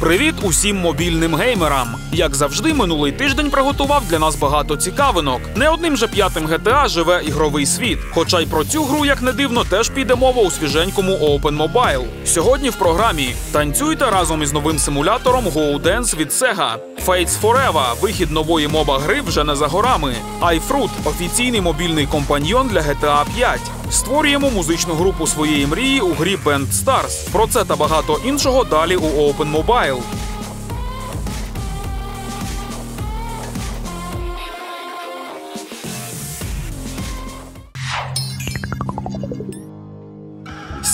Привіт усім мобільним геймерам! Як завжди, минулий тиждень приготував для нас багато цікавинок. Не одним же п'ятим GTA живе ігровий світ. Хоча й про цю гру, як не дивно, теж піде мова у свіженькому Open Mobile. Сьогодні в програмі танцюйте разом із новим симулятором Go Dance від Sega. Fates Forever – вихід нової моба гри вже не за горами. iFruit – офіційний мобільний компаньйон для GTA 5. Створюємо музичну групу своєї мрії у грі Band Stars. Про це та багато іншого далі у Open Mobile. Rafael.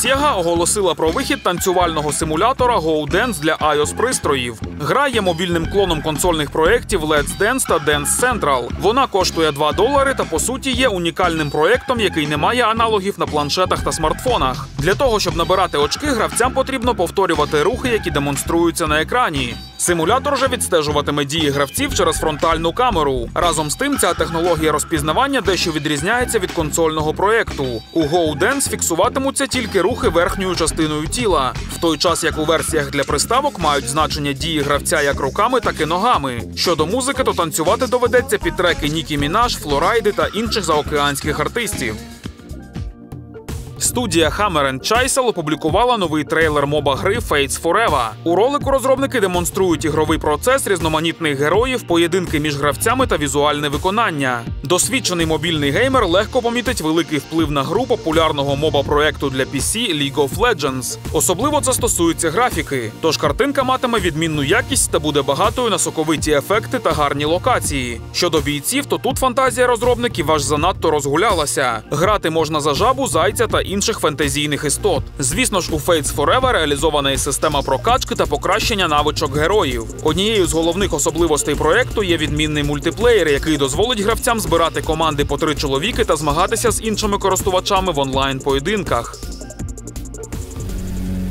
Sega оголосила про вихід танцювального симулятора Go Dance для iOS пристроїв. Гра є мобільним клоном консольних проєктів Let's Dance та Dance Central. Вона коштує 2 долари та по суті є унікальним проєктом, який не має аналогів на планшетах та смартфонах. Для того щоб набирати очки, гравцям потрібно повторювати рухи, які демонструються на екрані. Симулятор же відстежуватиме дії гравців через фронтальну камеру. Разом з тим, ця технологія розпізнавання дещо відрізняється від консольного проєкту. У Go Dance фіксуватимуться тільки рухи верхньою частиною тіла, в той час як у версіях для приставок мають значення дії гравця як руками, так і ногами. Щодо музики, то танцювати доведеться під треки Нікі Мінаш, Флорайди та інших заокеанських артистів. Студія Hammer Чайсел опублікувала новий трейлер моба гри Fates Forever. У ролику розробники демонструють ігровий процес різноманітних героїв, поєдинки між гравцями та візуальне виконання. Досвідчений мобільний геймер легко помітить великий вплив на гру популярного моба проекту для PC League of Legends. Особливо це стосується графіки. Тож картинка матиме відмінну якість та буде багатою на соковиті ефекти та гарні локації. Щодо бійців, то тут фантазія розробників аж занадто розгулялася. Грати можна за жабу, зайця та інших фентезійних істот. Звісно ж, у Fates Forever реалізована і система прокачки та покращення навичок героїв. Однією з головних особливостей проекту є відмінний мультиплеєр, який дозволить гравцям збирати команди по три чоловіки та змагатися з іншими користувачами в онлайн поєдинках.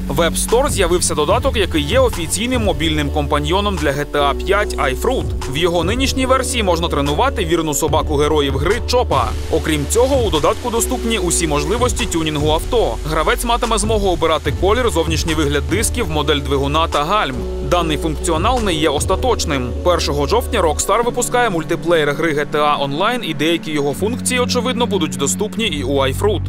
В App Store з'явився додаток, який є офіційним мобільним компаньйоном для GTA 5 iFruit. В його нинішній версії можна тренувати вірну собаку героїв гри Чопа. Окрім цього, у додатку доступні усі можливості тюнінгу авто. Гравець матиме змогу обирати колір, зовнішній вигляд дисків, модель двигуна та гальм. Даний функціонал не є остаточним. 1 жовтня Rockstar випускає мультиплеєр гри GTA Online і деякі його функції, очевидно, будуть доступні і у iFruit.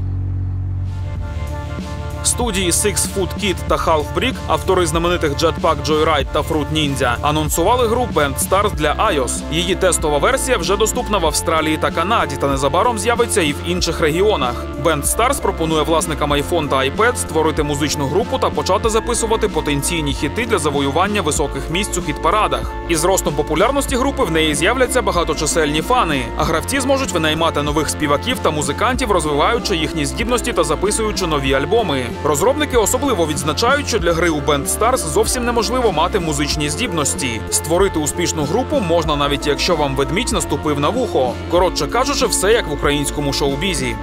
Студії Six Foot Kid та Half Brick, автори знаменитих Jetpack Joyride та Fruit Ninja, анонсували гру Band Stars для iOS. Її тестова версія вже доступна в Австралії та Канаді, та незабаром з'явиться і в інших регіонах. Band Stars пропонує власникам iPhone та iPad створити музичну групу та почати записувати потенційні хіти для завоювання високих місць у хіт-парадах. Із ростом популярності групи в неї з'являться багаточисельні фани, а гравці зможуть винаймати нових співаків та музикантів, розвиваючи їхні здібності та записуючи нові альбоми. Розробники особливо відзначають, що для гри у Band Stars зовсім неможливо мати музичні здібності. Створити успішну групу можна навіть якщо вам ведмідь наступив на вухо. Коротше кажучи, все як в українському шоу-бізі.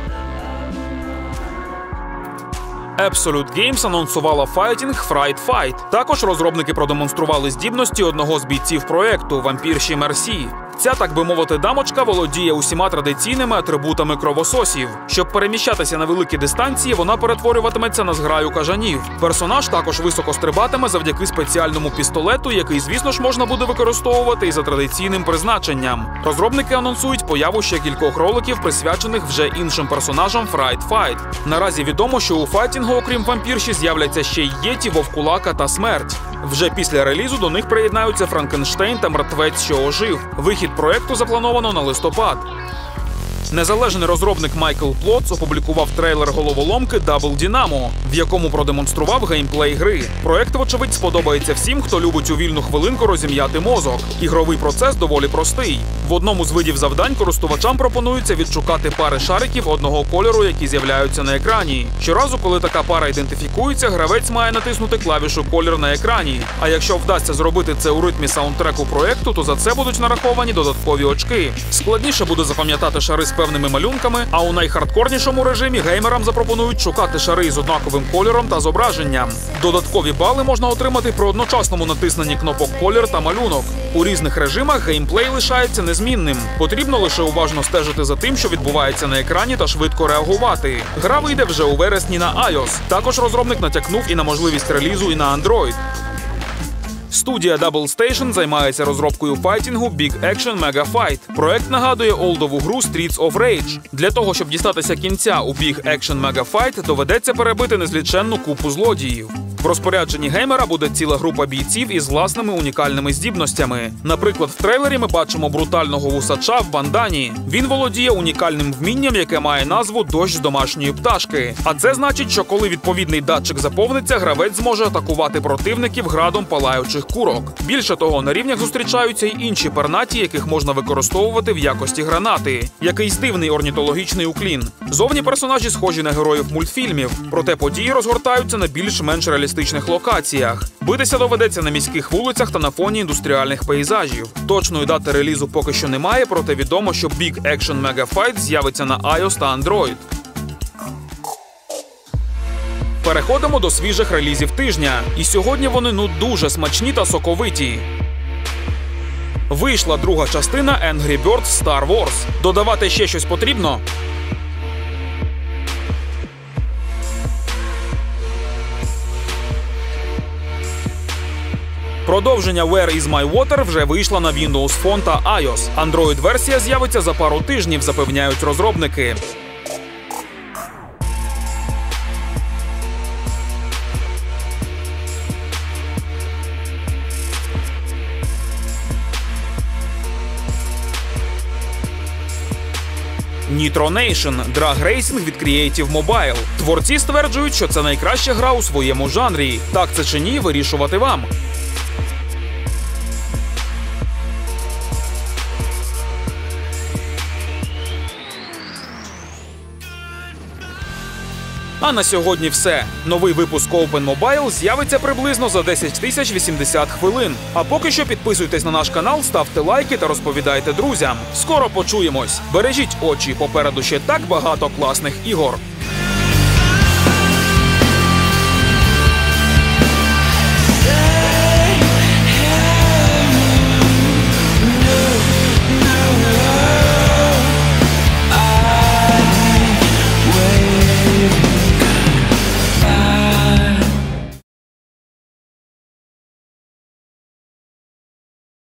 Absolute Games анонсувала файтінг Fright Fight. Також розробники продемонстрували здібності одного з бійців проекту вампірші Мерсі. Ця, так би мовити, дамочка володіє усіма традиційними атрибутами кровососів. Щоб переміщатися на великі дистанції, вона перетворюватиметься на зграю кажанів. Персонаж також високо стрибатиме завдяки спеціальному пістолету, який, звісно ж, можна буде використовувати і за традиційним призначенням. Розробники анонсують появу ще кількох роликів, присвячених вже іншим персонажам Fright Fight. Наразі відомо, що у файтінгу, окрім вампірші, з'являться ще й єті, вовкулака та смерть. Вже після релізу до них приєднаються Франкенштейн та мертвець, що ожив. Вихід проекту заплановано на листопад. Незалежний розробник Майкл Плотс опублікував трейлер головоломки Double Dynamo, в якому продемонстрував геймплей гри. Проект, вочевидь, сподобається всім, хто любить у вільну хвилинку розім'яти мозок. Ігровий процес доволі простий. В одному з видів завдань користувачам пропонується відшукати пари шариків одного кольору, які з'являються на екрані. Щоразу, коли така пара ідентифікується, гравець має натиснути клавішу колір на екрані. А якщо вдасться зробити це у ритмі саундтреку проекту, то за це будуть нараховані додаткові очки. Складніше буде запам'ятати шари з певними малюнками, а у найхардкорнішому режимі геймерам запропонують шукати шари з однаковим кольором та зображенням. Додаткові бали можна отримати при одночасному натисненні кнопок колір та малюнок. У різних режимах геймплей лишається незмінним. Потрібно лише уважно стежити за тим, що відбувається на екрані, та швидко реагувати. Гра вийде вже у вересні на iOS. Також розробник натякнув і на можливість релізу і на Android. Студія Double Station займається розробкою файтінгу Big Action Mega Fight. Проект нагадує олдову гру Streets of Rage. Для того, щоб дістатися кінця у Big Action Mega Fight, доведеться перебити незліченну купу злодіїв. В розпорядженні геймера буде ціла група бійців із власними унікальними здібностями. Наприклад, в трейлері ми бачимо брутального вусача в бандані. Він володіє унікальним вмінням, яке має назву дощ домашньої пташки. А це значить, що коли відповідний датчик заповниться, гравець зможе атакувати противників градом палаючих курок. Більше того, на рівнях зустрічаються й інші пернаті, яких можна використовувати в якості гранати. Якийсь дивний орнітологічний уклін. Зовні персонажі схожі на героїв мультфільмів, проте події розгортаються на більш-менш реалістичних локаціях. Битися доведеться на міських вулицях та на фоні індустріальних пейзажів. Точної дати релізу поки що немає, проте відомо, що Big Action Mega Fight з'явиться на iOS та Android. Переходимо до свіжих релізів тижня. І сьогодні вони ну дуже смачні та соковиті. Вийшла друга частина Angry Birds Star Wars. Додавати ще щось потрібно. Продовження Where is my water вже вийшла на Windows Phone та iOS. Android-версія з'явиться за пару тижнів, запевняють розробники. Nitro Nation – драг-рейсинг від Creative Mobile. Творці стверджують, що це найкраща гра у своєму жанрі. Так це чи ні, вирішувати вам. А на сьогодні все. Новий випуск Open Mobile з'явиться приблизно за 10 тисяч 80 хвилин. А поки що підписуйтесь на наш канал, ставте лайки та розповідайте друзям. Скоро почуємось. Бережіть очі, попереду ще так багато класних ігор.